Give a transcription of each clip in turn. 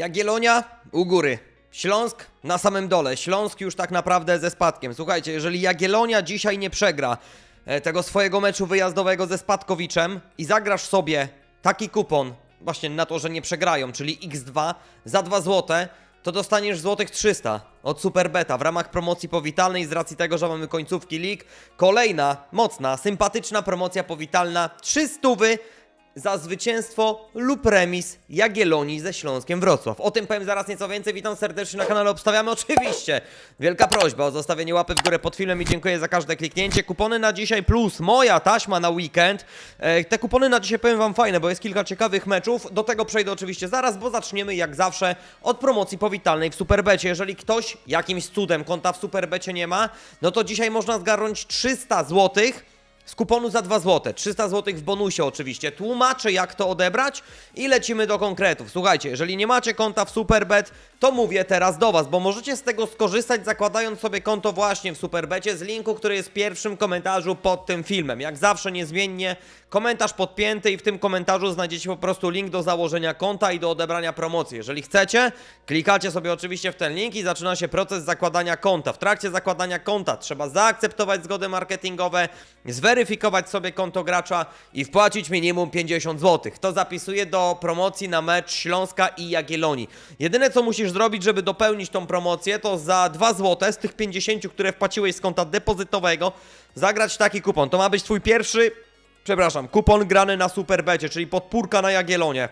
Jagiellonia u góry. Śląsk na samym dole. Śląsk już tak naprawdę ze spadkiem. Słuchajcie, jeżeli Jagiellonia dzisiaj nie przegra e, tego swojego meczu wyjazdowego ze Spadkowiczem i zagrasz sobie taki kupon właśnie na to, że nie przegrają, czyli X2 za 2 złote, to dostaniesz złotych 300 od Superbeta w ramach promocji powitalnej z racji tego, że mamy końcówki lig. Kolejna mocna, sympatyczna promocja powitalna 300 za zwycięstwo lub remis Jagiellonii ze Śląskiem Wrocław. O tym powiem zaraz nieco więcej. Witam serdecznie na kanale Obstawiamy. Oczywiście wielka prośba o zostawienie łapy w górę pod filmem i dziękuję za każde kliknięcie. Kupony na dzisiaj plus moja taśma na weekend. E, te kupony na dzisiaj powiem wam fajne, bo jest kilka ciekawych meczów. Do tego przejdę oczywiście zaraz, bo zaczniemy jak zawsze od promocji powitalnej w Superbecie. Jeżeli ktoś jakimś cudem konta w Superbecie nie ma, no to dzisiaj można zgarnąć 300 złotych z kuponu za 2 zł. 300 zł w bonusie oczywiście. Tłumaczę jak to odebrać i lecimy do konkretów. Słuchajcie, jeżeli nie macie konta w Superbet, to mówię teraz do Was, bo możecie z tego skorzystać zakładając sobie konto właśnie w Superbecie z linku, który jest w pierwszym komentarzu pod tym filmem. Jak zawsze niezmiennie komentarz podpięty i w tym komentarzu znajdziecie po prostu link do założenia konta i do odebrania promocji. Jeżeli chcecie, klikacie sobie oczywiście w ten link i zaczyna się proces zakładania konta. W trakcie zakładania konta trzeba zaakceptować zgody marketingowe, zweryfikować sobie konto gracza i wpłacić minimum 50 zł. To zapisuje do promocji na mecz Śląska i Jagiellonii. Jedyne co musisz zrobić, żeby dopełnić tą promocję, to za 2 zł z tych 50, które wpłaciłeś z konta depozytowego, zagrać taki kupon. To ma być twój pierwszy, przepraszam, kupon grany na Superbecie, czyli podpórka na Jagiellonie.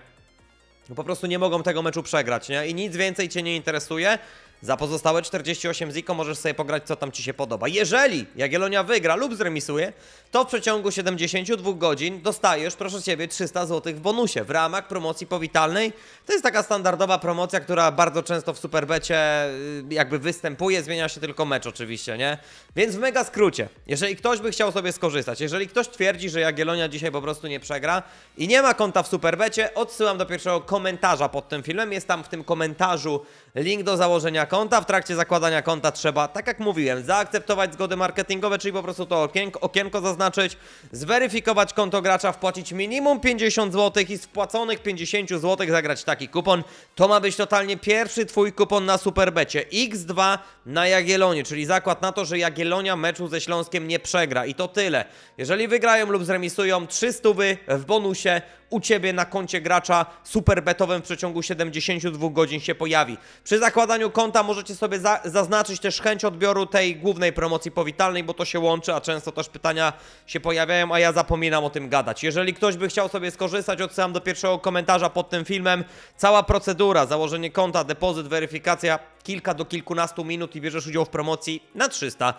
No po prostu nie mogą tego meczu przegrać, nie? I nic więcej Cię nie interesuje. Za pozostałe 48 ziko możesz sobie pograć, co tam Ci się podoba. Jeżeli Jagiellonia wygra lub zremisuje, to w przeciągu 72 godzin dostajesz, proszę Ciebie, 300 zł w bonusie w ramach promocji powitalnej. To jest taka standardowa promocja, która bardzo często w Superbecie y, jakby występuje, zmienia się tylko mecz oczywiście, nie? Więc w mega skrócie, jeżeli ktoś by chciał sobie skorzystać, jeżeli ktoś twierdzi, że Jagiellonia dzisiaj po prostu nie przegra i nie ma konta w Superbecie, odsyłam do pierwszego komentarza pod tym filmem. Jest tam w tym komentarzu link do założenia konta. W trakcie zakładania konta trzeba, tak jak mówiłem, zaakceptować zgody marketingowe, czyli po prostu to okienko, okienko zaznaczyć, zweryfikować konto gracza, wpłacić minimum 50 zł i z wpłaconych 50 zł zagrać taki kupon. To ma być totalnie pierwszy Twój kupon na Superbecie. X2 na Jagiellonię, czyli zakład na to, że Jagiellonia meczu ze Śląskiem nie przegra. I to tyle. Jeżeli wygrają lub zremisują, 300 w bonusie u Ciebie na koncie gracza superbetowym w przeciągu 72 godzin się pojawi. Przy zakładaniu konta możecie sobie za zaznaczyć też chęć odbioru tej głównej promocji powitalnej, bo to się łączy, a często też pytania się pojawiają, a ja zapominam o tym gadać. Jeżeli ktoś by chciał sobie skorzystać, odsyłam do pierwszego komentarza pod tym filmem. Cała procedura, założenie konta, depozyt, weryfikacja, kilka do kilkunastu minut i bierzesz udział w promocji na 300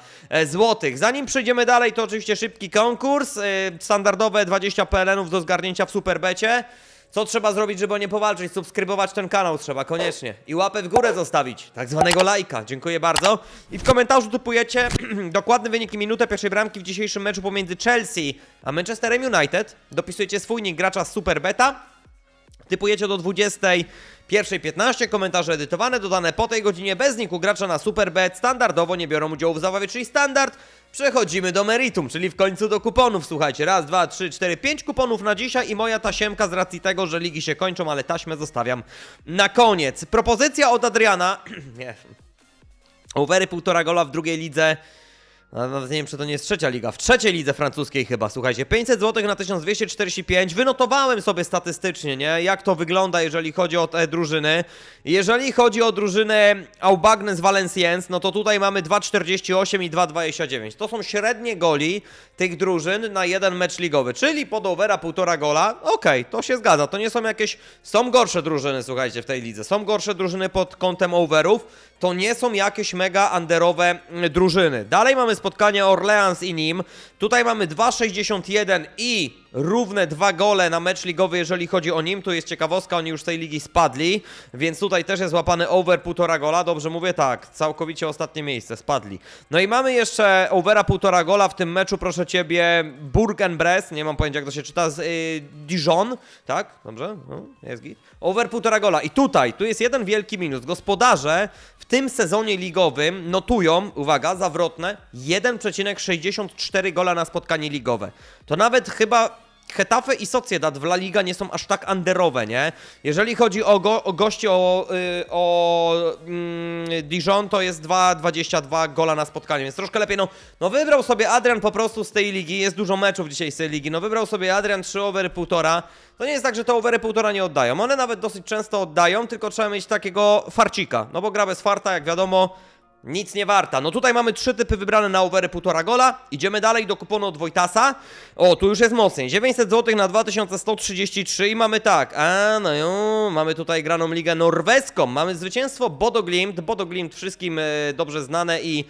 zł. Zanim przejdziemy dalej, to oczywiście szybki konkurs. e, Standardowe 20 PLN-ów do zgarnięcia w Superbecie. Co trzeba zrobić, żeby o nie powalczyć? Subskrybować ten kanał trzeba, koniecznie. I łapę w górę zostawić, tak zwanego lajka. Dziękuję bardzo. I w komentarzu typujecie dokładny wynik i minutę pierwszej bramki w dzisiejszym meczu pomiędzy Chelsea a Manchesterem United. Dopisujecie swój nick gracza z Superbeta. Typujecie do 21.15, komentarze edytowane, dodane po tej godzinie, bez niku gracza na Superbet, standardowo nie biorą udziału w zabawie, czyli standard. Przechodzimy do meritum, czyli w końcu do kuponów, słuchajcie, raz, dwa, trzy, cztery, pięć kuponów na dzisiaj i moja tasiemka z racji tego, że ligi się kończą, ale taśmę zostawiam na koniec. Propozycja od Adriana, nie, overy półtora gola w drugiej lidze, Nawet nie wiem, czy to nie jest trzecia liga. W trzeciej lidze francuskiej chyba, słuchajcie. 500 zł na 1245. Wynotowałem sobie statystycznie, nie? Jak to wygląda, jeżeli chodzi o te drużyny. Jeżeli chodzi o drużynę Aubagnes Valenciennes, no to tutaj mamy 2,48 i 2,29. To są średnie goli tych drużyn na jeden mecz ligowy, czyli pod overa półtora gola. Okej, to się zgadza. To nie są jakieś... Są gorsze drużyny, słuchajcie, w tej lidze. Są gorsze drużyny pod kątem overów. To nie są jakieś mega underowe mm, drużyny. Dalej mamy spotkanie Orleans i Nim. Tutaj mamy 2,61 i równe dwa gole na mecz ligowy, jeżeli chodzi o Nim. Tu jest ciekawostka, oni już z tej ligi spadli, więc tutaj też jest łapany over półtora gola. Dobrze mówię? Tak, całkowicie ostatnie miejsce, spadli. No i mamy jeszcze overa półtora gola w tym meczu, proszę Ciebie, Bourg-en-Bresse, nie mam pojęcia jak to się czyta, z y, Dijon, tak? Dobrze? No, jest git. Over półtora gola. I tutaj, tu jest jeden wielki minus. Gospodarze w tym sezonie ligowym notują, uwaga, zawrotne, 1,64 gola na spotkanie ligowe. To nawet chyba Hetafe i Sociedad w La Liga nie są aż tak underowe, nie? Jeżeli chodzi o, go, o gości, o, y, o mm, Dijon, to jest 2,22 gola na spotkanie, więc troszkę lepiej. No, no wybrał sobie Adrian po prostu z tej ligi, jest dużo meczów dzisiaj z tej ligi, no wybrał sobie Adrian 3 overy 1,5. To nie jest tak, że te overy 1,5 nie oddają. One nawet dosyć często oddają, tylko trzeba mieć takiego farcika. No bo gra bez farta, jak wiadomo, nic nie warta. No tutaj mamy trzy typy wybrane na overy 1,5 gola. Idziemy dalej do kuponu od Wojtasa. O, tu już jest mocniej. 900 zł na 2133 i mamy tak. A, no jo, mamy tutaj graną ligę norweską. Mamy zwycięstwo Bodo Glimt. Bodo wszystkim e, dobrze znane i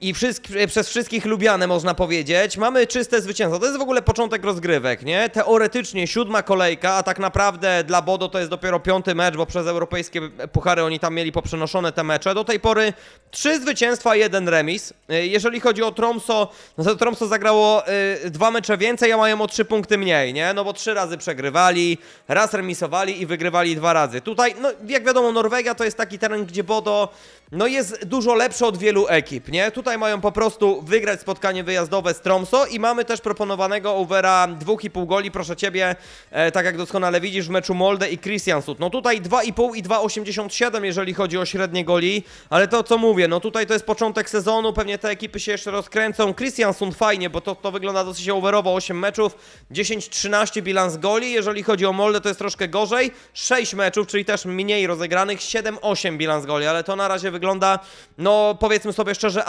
i wszystk- przez wszystkich lubiane, można powiedzieć. Mamy czyste zwycięstwo. To jest w ogóle początek rozgrywek, nie? Teoretycznie siódma kolejka, a tak naprawdę dla Bodo to jest dopiero piąty mecz, bo przez europejskie puchary oni tam mieli poprzenoszone te mecze. Do tej pory trzy zwycięstwa, jeden remis. Y, Jeżeli chodzi o Tromso, no to Tromso zagrało y, dwa mecze więcej, a mają o trzy punkty mniej, nie? No bo trzy razy przegrywali, raz remisowali i wygrywali dwa razy. Tutaj, no jak wiadomo, Norwegia to jest taki teren, gdzie Bodo no jest dużo lepsze od wielu ekip, nie? Tutaj mają po prostu wygrać spotkanie wyjazdowe z Tromso i mamy też proponowanego overa 2,5 goli, proszę Ciebie, e, tak jak doskonale widzisz w meczu Molde i Christiansund. No tutaj 2,5 i 2,87 jeżeli chodzi o średnie goli, ale to co mówię, no tutaj to jest początek sezonu, pewnie te ekipy się jeszcze rozkręcą. Christiansund fajnie, bo to, to wygląda dosyć overowo, 8 meczów, 10-13 bilans goli, jeżeli chodzi o Molde to jest troszkę gorzej, 6 meczów, czyli też mniej rozegranych, 7-8 bilans goli, ale to na razie wygląda, no powiedzmy sobie szczerze,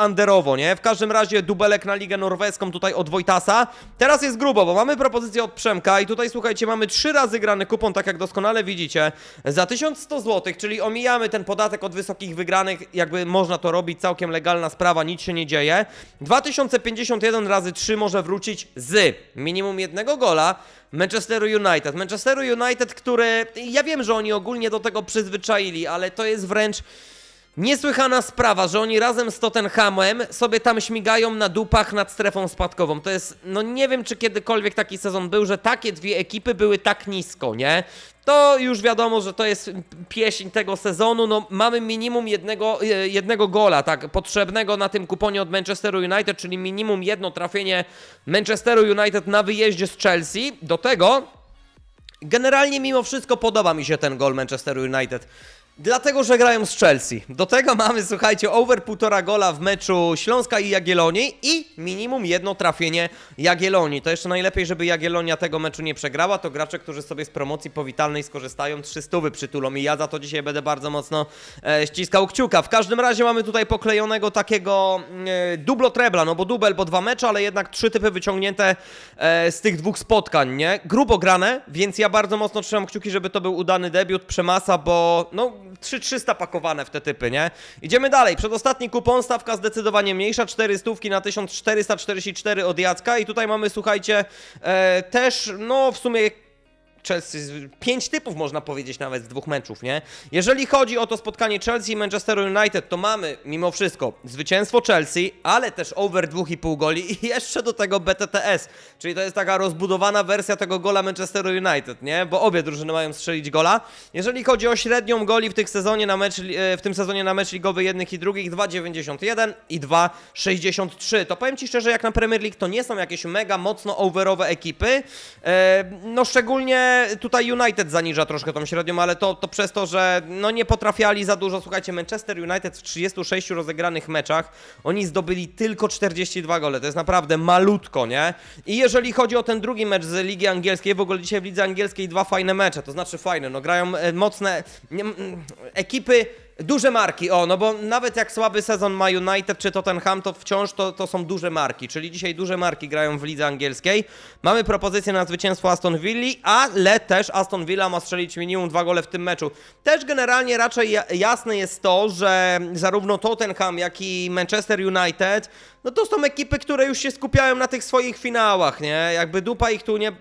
nie? W każdym razie dubelek na Ligę Norweską tutaj od Wojtasa. Teraz jest grubo, bo mamy propozycję od Przemka i tutaj słuchajcie, mamy trzy razy grany kupon, tak jak doskonale widzicie, za 1100 zł, czyli omijamy ten podatek od wysokich wygranych, jakby można to robić, całkiem legalna sprawa, nic się nie dzieje. 2051 razy 3 może wrócić z minimum jednego gola, Manchesteru United. Manchesteru United, który ja wiem, że oni ogólnie do tego przyzwyczaili, ale to jest wręcz Niesłychana sprawa, że oni razem z Tottenhamem sobie tam śmigają na dupach nad strefą spadkową. To jest, no nie wiem, czy kiedykolwiek taki sezon był, że takie dwie ekipy były tak nisko, nie? To już wiadomo, że to jest pieśń tego sezonu. No, mamy minimum jednego, e, jednego gola, tak, potrzebnego na tym kuponie od Manchesteru United, czyli minimum jedno trafienie Manchesteru United na wyjeździe z Chelsea. Do tego Generalnie mimo wszystko podoba mi się ten gol Manchesteru United. Dlatego, że grają z Chelsea. Do tego mamy, słuchajcie, over półtora gola w meczu Śląska i Jagiellonii i minimum jedno trafienie Jagiellonii. To jeszcze najlepiej, żeby Jagiellonia tego meczu nie przegrała. To gracze, którzy sobie z promocji powitalnej skorzystają, 300 przytulą i ja za to dzisiaj będę bardzo mocno e, ściskał kciuka. W każdym razie mamy tutaj poklejonego takiego e, dublo trebla, no bo dubel, bo dwa mecze, ale jednak trzy typy wyciągnięte e, z tych dwóch spotkań, nie? Grubo grane, więc ja bardzo mocno trzymam kciuki, żeby to był udany debiut, przemasa, bo no 3300 pakowane w te typy, nie? Idziemy dalej. Przedostatni kupon, stawka zdecydowanie mniejsza, 4 stówki na 1444 od Jacka i tutaj mamy, słuchajcie, e, też, no w sumie Chelsea, pięć typów można powiedzieć nawet z dwóch meczów, nie? Jeżeli chodzi o to spotkanie Chelsea i Manchester United, to mamy mimo wszystko zwycięstwo Chelsea, ale też over 2,5 goli i jeszcze do tego BTTS, czyli to jest taka rozbudowana wersja tego gola Manchesteru United, nie? Bo obie drużyny mają strzelić gola. Jeżeli chodzi o średnią goli w, tych sezonie na mecz, e, w tym sezonie na mecz ligowy jednych i drugich 2,91 i 2,63. To powiem Ci szczerze, jak na Premier League to nie są jakieś mega mocno overowe ekipy. E, no szczególnie tutaj United zaniża troszkę tą średnią, ale to, to przez to, że no nie potrafiali za dużo. Słuchajcie, Manchester United w 36 rozegranych meczach, oni zdobyli tylko 42 gole. To jest naprawdę malutko, nie? I jeżeli chodzi o ten drugi mecz z Ligi Angielskiej, w ogóle dzisiaj w Lidze Angielskiej dwa fajne mecze, to znaczy fajne, no grają e, mocne nie, ekipy Duże marki, o, no bo nawet jak słaby sezon ma United czy Tottenham, to wciąż to, to są duże marki, czyli dzisiaj duże marki grają w lidze angielskiej. Mamy propozycję na zwycięstwo Aston Villa, ale też Aston Villa ma strzelić minimum dwa gole w tym meczu. Też generalnie raczej ja- jasne jest to, że zarówno Tottenham, jak i Manchester United, no to są ekipy, które już się skupiają na tych swoich finałach, nie? Jakby dupa ich tu nie...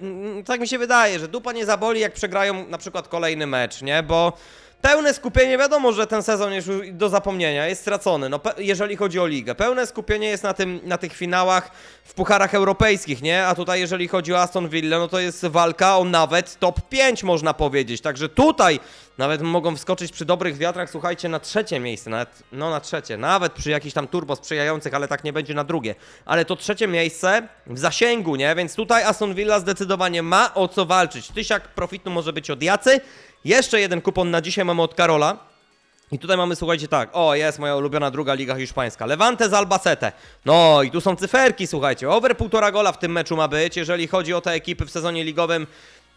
Tak mi się wydaje, że dupa nie zaboli, jak przegrają na przykład kolejny mecz, nie? Bo Pełne skupienie, wiadomo, że ten sezon jest już do zapomnienia, jest stracony, no, jeżeli chodzi o ligę. Pełne skupienie jest na, tym, na tych finałach w pucharach europejskich, nie? A tutaj jeżeli chodzi o Aston Villa, no to jest walka o nawet top 5 można powiedzieć. Także tutaj nawet mogą wskoczyć przy dobrych wiatrach, słuchajcie, na trzecie miejsce, nawet, no na trzecie, nawet przy jakichś tam turbo sprzyjających, ale tak nie będzie na drugie. Ale to trzecie miejsce w zasięgu, nie? Więc tutaj Aston Villa zdecydowanie ma o co walczyć. Tysiak profitu może być od Jacy. Jeszcze jeden kupon na dzisiaj mamy od Karola. I tutaj mamy, słuchajcie, tak, o, jest moja ulubiona druga liga hiszpańska. Levante z Albacete. No i tu są cyferki, słuchajcie. Over 1,5 gola w tym meczu ma być, jeżeli chodzi o te ekipy w sezonie ligowym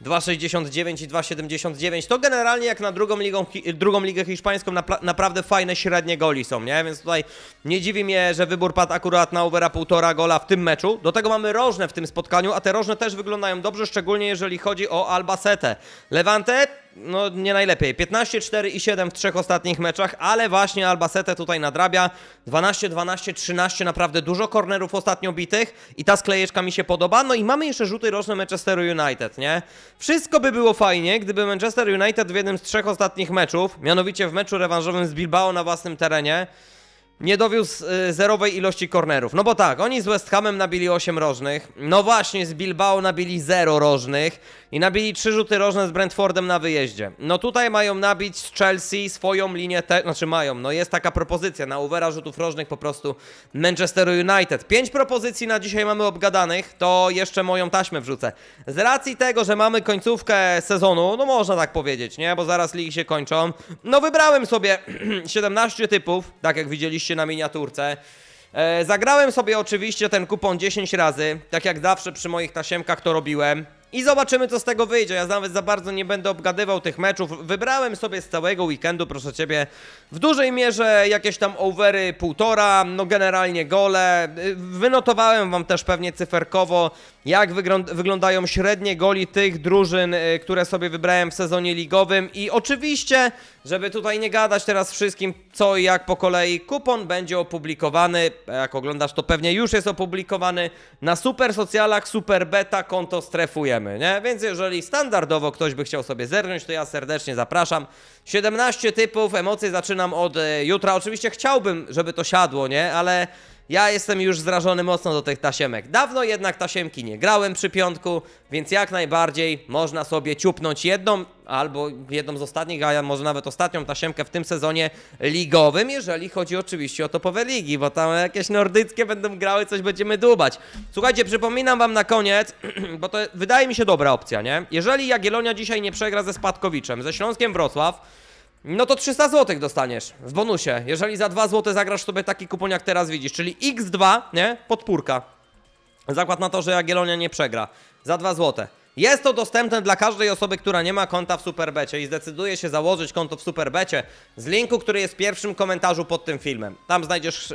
2,69 i 2,79. To generalnie jak na drugą, ligą, drugą ligę hiszpańską naprawdę fajne średnie goli są, nie? Więc tutaj nie dziwi mnie, że wybór padł akurat na overa 1,5 gola w tym meczu. Do tego mamy rożne w tym spotkaniu, a te rożne też wyglądają dobrze, szczególnie jeżeli chodzi o Albacete. Levante no nie najlepiej. 15, 4 i 7 w trzech ostatnich meczach, ale właśnie Albacete tutaj nadrabia. 12, 12, 13, naprawdę dużo kornerów ostatnio bitych i ta sklejeczka mi się podoba. No i mamy jeszcze rzuty roczne Manchesteru United, nie? Wszystko by było fajnie, gdyby Manchester United w jednym z trzech ostatnich meczów, mianowicie w meczu rewanżowym z Bilbao na własnym terenie, nie dowiózł y, zerowej ilości kornerów. No bo tak, oni z West Hamem nabili 8 rożnych, no właśnie z Bilbao nabili 0 rożnych i nabili 3 rzuty rożne z Brentfordem na wyjeździe. No tutaj mają nabić z Chelsea swoją linię, te... znaczy mają, no jest taka propozycja na overa rzutów rożnych po prostu Manchester United. 5 propozycji na dzisiaj mamy obgadanych, to jeszcze moją taśmę wrzucę. Z racji tego, że mamy końcówkę sezonu, no można tak powiedzieć, nie, bo zaraz ligi się kończą, no wybrałem sobie 17 typów, tak jak widzieliście na miniaturce. E, zagrałem sobie oczywiście ten kupon 10 razy, tak jak zawsze przy moich tasiemkach to robiłem. I zobaczymy, co z tego wyjdzie. Ja nawet za bardzo nie będę obgadywał tych meczów. Wybrałem sobie z całego weekendu, proszę ciebie, w dużej mierze jakieś tam overy półtora, no generalnie gole. Y, Wynotowałem wam też pewnie cyferkowo, jak wygląd- wyglądają średnie goli tych drużyn, y, które sobie wybrałem w sezonie ligowym. I oczywiście, żeby tutaj nie gadać teraz wszystkim co i jak po kolei, kupon będzie opublikowany. Jak oglądasz, to pewnie już jest opublikowany na super socjalach, super beta, konto strefujemy, nie? Więc jeżeli standardowo ktoś by chciał sobie zerknąć, to ja serdecznie zapraszam. 17 typów, emocje zaczynam od e, jutra. Oczywiście chciałbym, żeby to siadło, nie? Ale ja jestem już zrażony mocno do tych tasiemek. Dawno jednak tasiemki nie grałem przy piątku, więc jak najbardziej można sobie ciupnąć jedną albo jedną z ostatnich, a może nawet ostatnią tasiemkę w tym sezonie ligowym, jeżeli chodzi oczywiście o topowe ligi, bo tam jakieś nordyckie będą grały, coś będziemy dłubać. Słuchajcie, przypominam wam na koniec, bo to wydaje mi się dobra opcja, nie? Jeżeli Jagiellonia dzisiaj nie przegra ze Spadkowiczem, ze Śląskiem Wrocław, no to 300 zł dostaniesz w bonusie. Jeżeli za 2 zł zagrasz sobie taki kupon jak teraz widzisz, czyli X2, nie? Podpórka. Zakład na to, że Jagiellonia nie przegra. Za 2 zł. Jest to dostępne dla każdej osoby, która nie ma konta w Superbecie i zdecyduje się założyć konto w Superbecie z linku, który jest w pierwszym komentarzu pod tym filmem. Tam znajdziesz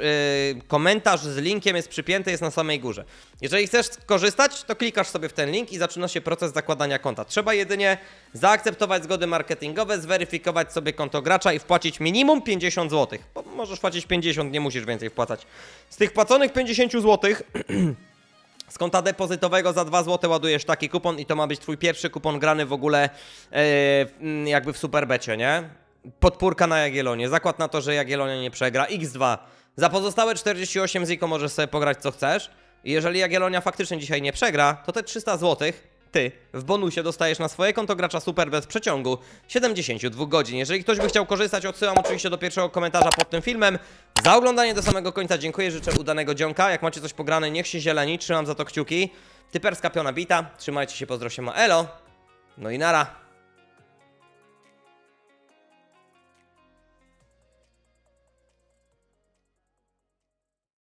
yy, komentarz z linkiem, jest przypięty, jest na samej górze. Jeżeli chcesz skorzystać, to klikasz sobie w ten link i zaczyna się proces zakładania konta. Trzeba jedynie zaakceptować zgody marketingowe, zweryfikować sobie konto gracza i wpłacić minimum 50 zł. Bo możesz płacić 50, nie musisz więcej wpłacać. Z tych płaconych 50 zł z konta depozytowego za 2 zł ładujesz taki kupon i to ma być twój pierwszy kupon grany w ogóle mm, jakby w Superbecie, nie? Podpórka na Jagiellonie. Zakład na to, że Jagiellonia nie przegra. X2. Za pozostałe 48 ziko możesz sobie pograć co chcesz. I jeżeli Jagiellonia faktycznie dzisiaj nie przegra, to te 300 zł ty w bonusie dostajesz na swoje konto gracza Superbet w przeciągu 72 godzin. Jeżeli ktoś by chciał korzystać, odsyłam oczywiście do pierwszego komentarza pod tym filmem. Za oglądanie do samego końca dziękuję, życzę udanego dzionka. Jak macie coś pograne, niech się zieleni, trzymam za to kciuki. Typerska piona bita, trzymajcie się, pozdro się ma elo. No i nara.